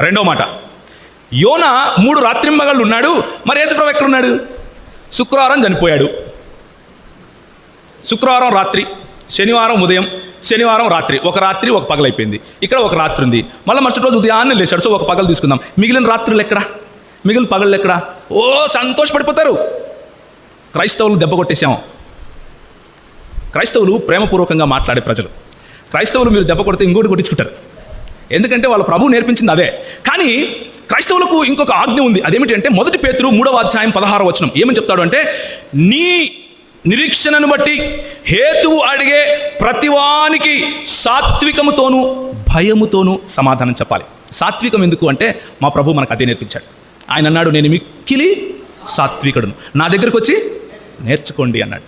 రెండో మాట. యోన మూడు రాత్రింబగళ్ళు ఉన్నాడు మరి యేసుప్రభు ఎక్కడున్నాడు? శుక్రవారం చనిపోయాడు. శుక్రవారం రాత్రి శనివారం ఉదయం శనివారం రాత్రి ఒక రాత్రి ఒక పగలైపోయింది ఇక్కడ ఒక రాత్రి ఉంది. మళ్ళీ మరుసటి రోజు ఉదయాన్నే లేచాడు. సో ఒక పగలు తీసుకుందాం. మిగిలిన రాత్రులు ఎక్కడా? మిగిలిన పగళ్ళు ఎక్కడా? ఓ సంతోషపడిపోతారు. క్రైస్తవులు దెబ్బ కొట్టేశాం. క్రైస్తవులు ప్రేమపూర్వకంగా మాట్లాడే ప్రజలు. క్రైస్తవులు మీరు దెబ్బ కొడితే ఇంకోటి కొట్టించుకుంటారు. ఎందుకంటే వాళ్ళ ప్రభు నేర్పించింది అదే. కానీ క్రైస్తవులకు ఇంకొక ఆజ్ఞ ఉంది. అదేమిటంటే మొదటి పేతురు మూడవ అధ్యాయం పదహార వచనం ఏమని చెప్తాడు అంటే నీ నిరీక్షణను బట్టి హేతువు అడిగే ప్రతివానికి సాత్వికముతోనూ భయముతోనూ సమాధానం చెప్పాలి. సాత్వికం ఎందుకు అంటే మా ప్రభు మనకు అదే నేర్పించాడు. ఆయన అన్నాడు నేను మిక్కిలి సాత్వికుడును. నా దగ్గరకు వచ్చి నేర్చుకోండి అన్నాడు.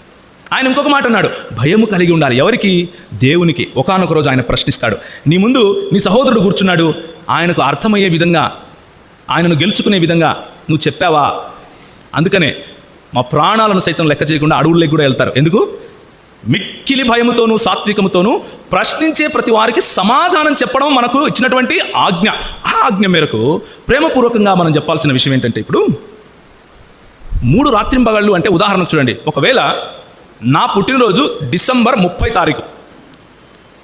ఆయన ఇంకొక మాట అన్నాడు భయము కలిగి ఉండాలి. ఎవరికి? దేవునికి. ఒకానొక రోజు ఆయన ప్రశ్నిస్తాడు నీ ముందు నీ సహోదరుడు కూర్చున్నాడు. ఆయనకు అర్థమయ్యే విధంగా ఆయనను గెలుచుకునే విధంగా నువ్వు చెప్పావా? అందుకనే మా ప్రాణాలను సైతం లెక్క చేయకుండా అడవుల్లోకి కూడా వెళ్తారు. ఎందుకు? మిక్కిలి భయముతోనూ సాత్వికముతోనూ ప్రశ్నించే ప్రతి వారికి సమాధానం చెప్పడం మనకు ఇచ్చినటువంటి ఆజ్ఞ. ఆ ఆజ్ఞ మేరకు ప్రేమపూర్వకంగా మనం చెప్పాల్సిన విషయం ఏంటంటే ఇప్పుడు మూడు రాత్రింబగళ్ళు అంటే ఉదాహరణకు చూడండి. ఒకవేళ నా పుట్టినరోజు డిసెంబర్ ముప్పై తారీఖు.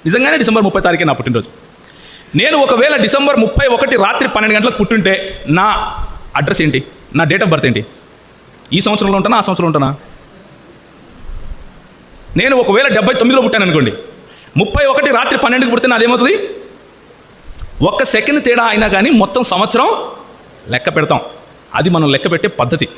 నిజంగానే డిసెంబర్ ముప్పై తారీఖే నా పుట్టినరోజు. నేను ఒకవేళ డిసెంబర్ ముప్పై ఒకటి రాత్రి పన్నెండు గంటలకు పుట్టుంటే నా అడ్రస్ ఏంటి? నా డేట్ ఆఫ్ బర్త్ ఏంటి? ఈ సంవత్సరంలో ఉంటానా? ఆ సంవత్సరంలో ఉంటానా? నేను ఒకవేళ డెబ్బై తొమ్మిదిలో పుట్టాను అనుకోండి. ముప్పై ఒకటి రాత్రి పన్నెండుకి పుడితే నాదేమవుతుంది ఒక్క సెకండ్ తేడా అయినా కానీ మొత్తం సంవత్సరం లెక్క పెడతాం. అది మనం లెక్క పెట్టే పద్ధతి.